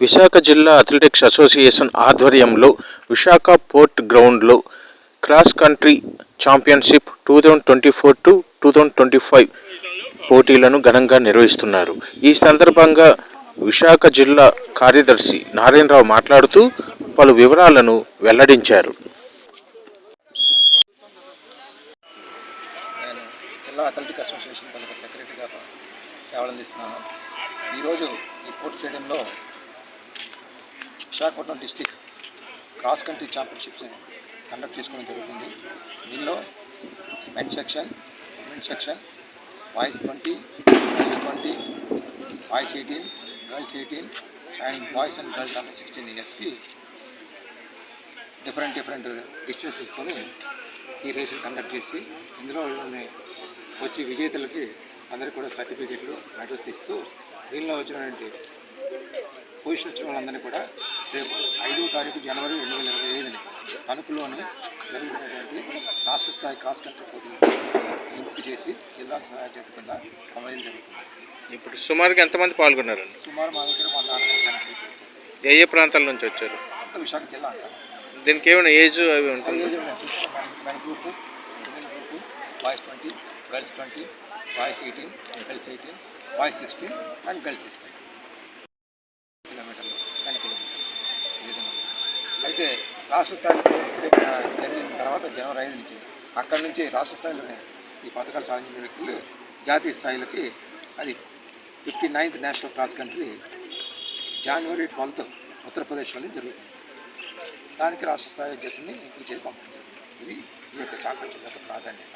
విశాఖ జిల్లా athletics association ఆధ్వర్యంలో Visakha port గ్రౌండ్లో cross country championship two thousand twenty four to two thousand twenty five పోటీలను ఘనంగా నిర్వహిస్తున్నారు. ఈ సందర్భంగా విశాఖ జిల్లా కార్యదర్శి నారాయణరావు మాట్లాడుతూ పలు వివరాలను వెల్లడించారు. జిల్లా అథ్లెటిక్ అసోసియేషన్ సెక్రటరీగా సేవలు అందిస్తున్నాను ఈరోజు ఈ కోర్ట్ స్టేడియంలో Visakhapatnam district cross country championships conduct చేసుకోవడం జరుగుతుంది. దీనిలో men section women section boys twenty girls twenty boys eighteen girls eighteen and boys and girls under sixteen ఇయర్స్కి డిఫరెంట్ డిఫరెంట్ డిస్టెన్సెస్తో ఈ రేసులు కండక్ట్ చేసి ఇందులో వచ్చి విజేతలకి అందరికీ కూడా సర్టిఫికెట్లు మెడల్స్ ఇస్తూ దీనిలో వచ్చినటువంటి పొజిషన్ వచ్చిన వాళ్ళందరినీ కూడా రేపు ఐదో తారీఖు జనవరి రెండు వేల ఇరవై ఐదుని తణుకులోని జరుగుతున్నటువంటి రాష్ట్ర స్థాయి క్రాస్ కంట్రీ పోటీ ఎంపిక చేసి జిల్లా స్థాయి జట్టు కింద అమలు జరుగుతుంది. ఇప్పుడు సుమారుగా ఎంతమంది పాల్గొన్నారండి? సుమారు మా దగ్గర వంద ఏ ఏ ప్రాంతాల నుంచి వచ్చారు? అంత విశాఖ జిల్లా అంటారు దీనికి ఏమైనా ఏజ్ అవి ఉంటుంది? ఏజ్ మన group group boys twenty girls twenty boys eighteen girls eighteen boys sixteen and girls sixteen. అయితే రాష్ట్ర స్థాయిలో జరిగిన తర్వాత జనవరి ఐదు నుంచి అక్కడి నుంచి రాష్ట్ర స్థాయిలోనే ఈ పథకాలు సాధించిన వ్యక్తులు జాతీయ స్థాయిలకి అది fifty ninth national cross country January twelfth ఉత్తరప్రదేశ్లోనే జరుగుతుంది. దానికి రాష్ట్ర స్థాయి జట్టుని ఎంపిక చేసి పంపించారు. ఇది ఈ యొక్క ఛాంపియన్షిప్ యొక్క ప్రాధాన్యత.